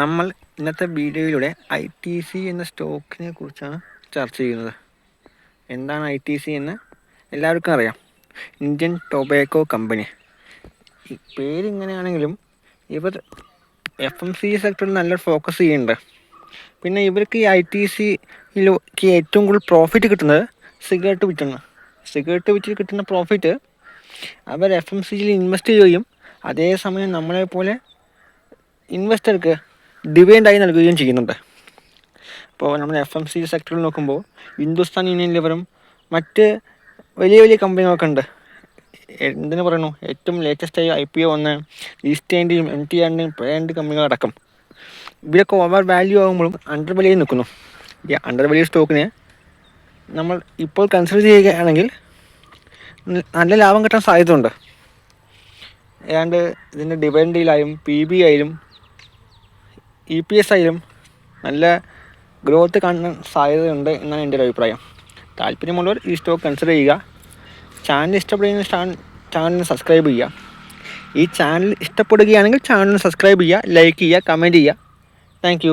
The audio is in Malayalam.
നമ്മൾ ഇന്നത്തെ വീഡിയോയിലൂടെ ഐ ടി സി എന്ന സ്റ്റോക്കിനെ കുറിച്ചാണ് ചർച്ച ചെയ്യുന്നത്. എന്താണ് ഐ ടി സി എന്ന് എല്ലാവർക്കും അറിയാം. ഇന്ത്യൻ ടൊബാക്കോ കമ്പനി ഈ പേരിങ്ങനെയാണെങ്കിലും ഇവർ എഫ് എം സി സെക്ടറിൽ നല്ല ഫോക്കസ് ചെയ്യുന്നുണ്ട്. പിന്നെ ഇവർക്ക് ഈ ഐ ടി സിയിലേക്ക് ഏറ്റവും കൂടുതൽ പ്രോഫിറ്റ് കിട്ടുന്നത് സിഗരറ്റ് വിറ്റാണ്. സിഗരറ്റ് വിറ്റിൽ കിട്ടുന്ന പ്രോഫിറ്റ് അവർ എഫ് എം സിയിൽ ഇൻവെസ്റ്റ് ചെയ്യുകയും അതേസമയം നമ്മളെപ്പോലെ ഇൻവെസ്റ്റർക്ക് ഡിവൈൻഡായി നൽകുകയും ചെയ്യുന്നുണ്ട്. അപ്പോൾ നമ്മൾ എഫ് എം സി സെക്ടറിൽ നോക്കുമ്പോൾ ഹിന്ദുസ്ഥാൻ യൂണിയൻ ലിവറും മറ്റ് വലിയ വലിയ കമ്പനികളൊക്കെ ഉണ്ട്. എന്തിനു പറയുന്നു ഏറ്റവും ലേറ്റസ്റ്റായി ഐ പി ഒ വന്ന ഈസ്റ്റേന്റെയും എം ടി ആൻഡിയും പേരന്റ് കമ്പനികളടക്കം ഇവരൊക്കെ ഓവർ വാല്യൂ ആകുമ്പോഴും അണ്ടർ വിലയിൽ നിൽക്കുന്നു. ഈ അണ്ടർ വലിയ സ്റ്റോക്കിന് നമ്മൾ ഇപ്പോൾ കൺസിഡർ ചെയ്യുകയാണെങ്കിൽ നല്ല ലാഭം കിട്ടാൻ സാധ്യതയുണ്ട്. ഏതാണ്ട് ഇതിന്റെ ഡിവൈൻഡ് ഡീലായും പി ബി ആയാലും ഇ പി എസ് ആയാലും നല്ല ഗ്രോത്ത് കാണാൻ സാധ്യതയുണ്ട് എന്നാണ് എന്റെ ഒരു അഭിപ്രായം. താല്പര്യമുള്ളവർ ഈ സ്റ്റോക്ക് കൺസിഡർ ചെയ്യുക. ചാനൽ ഇഷ്ടപ്പെടുന്ന ചാനലിന് സബ്സ്ക്രൈബ് ചെയ്യുക. ഈ ചാനൽ ഇഷ്ടപ്പെടുകയാണെങ്കിൽ ചാനലിന് സബ്സ്ക്രൈബ് ചെയ്യുക ലൈക്ക് ചെയ്യുക കമന്റ് ചെയ്യുക. താങ്ക്